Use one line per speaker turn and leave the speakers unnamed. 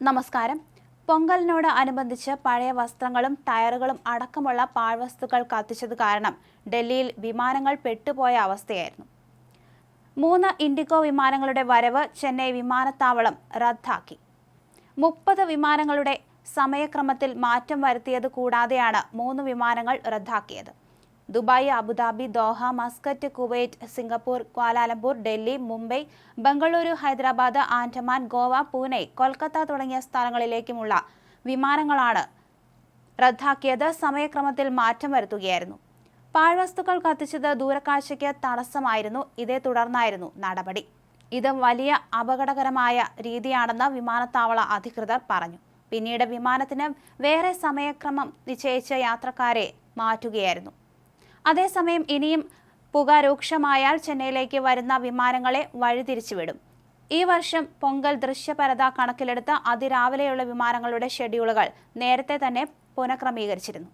നമസ്കാരം. പൊങ്കലിനോട് അനുബന്ധിച്ച് പഴയ വസ്ത്രങ്ങളും ടയറുകളും അടക്കമുള്ള പാഴ്വസ്തുക്കൾ കത്തിച്ചത് കാരണം ഡൽഹിയിൽ വിമാനങ്ങൾ പെട്ടുപോയ അവസ്ഥയായിരുന്നു. മൂന്ന് ഇൻഡിഗോ വിമാനങ്ങളുടെ വരവ് ചെന്നൈ വിമാനത്താവളം റദ്ദാക്കി. മുപ്പത് വിമാനങ്ങളുടെ സമയക്രമത്തിൽ മാറ്റം വരുത്തിയത് കൂടാതെയാണ് മൂന്ന് വിമാനങ്ങൾ റദ്ദാക്കിയത്. Dubai Abu Dhabi Doha Muscat Kuwait Singapore Kuala Lumpur Delhi Mumbai Bengaluru Hyderabad Andaman Goa Pune Kolkata തുടങ്ങിയ സ്ഥലങ്ങളിലേക്കുമുള്ള വിമാനങ്ങളാണ് റദ്ദാക്കിയത്. സമയക്രമത്തിൽ മാറ്റം വരുത്തുകയായിരുന്നു. പാഴ്വസ്തുക്കൾ കത്തിച്ചത് ദൂരക്കാഴ്ചയ്ക്ക് തടസ്സമായിരുന്നു. ഇതേ തുടർന്നായിരുന്നു നടപടി. ഇത് വലിയ അപകടകരമായ രീതിയാണെന്ന് വിമാനത്താവള അധികൃതർ പറഞ്ഞു. പിന്നീട് വിമാനത്തിന് വേറെ സമയക്രമം നിശ്ചയിച്ച യാത്രക്കാരെ മാറ്റുകയായിരുന്നു. അതേസമയം ഇനിയും പുക രൂക്ഷമായാൽ ചെന്നൈയിലേക്ക് വരുന്ന വിമാനങ്ങളെ വഴിതിരിച്ചുവിടും. ഈ വർഷം പൊങ്കൽ ദൃശ്യപരത കണക്കിലെടുത്ത് അതിരാവിലെയുള്ള വിമാനങ്ങളുടെ ഷെഡ്യൂളുകൾ നേരത്തെ തന്നെ പുനഃക്രമീകരിച്ചിരുന്നു.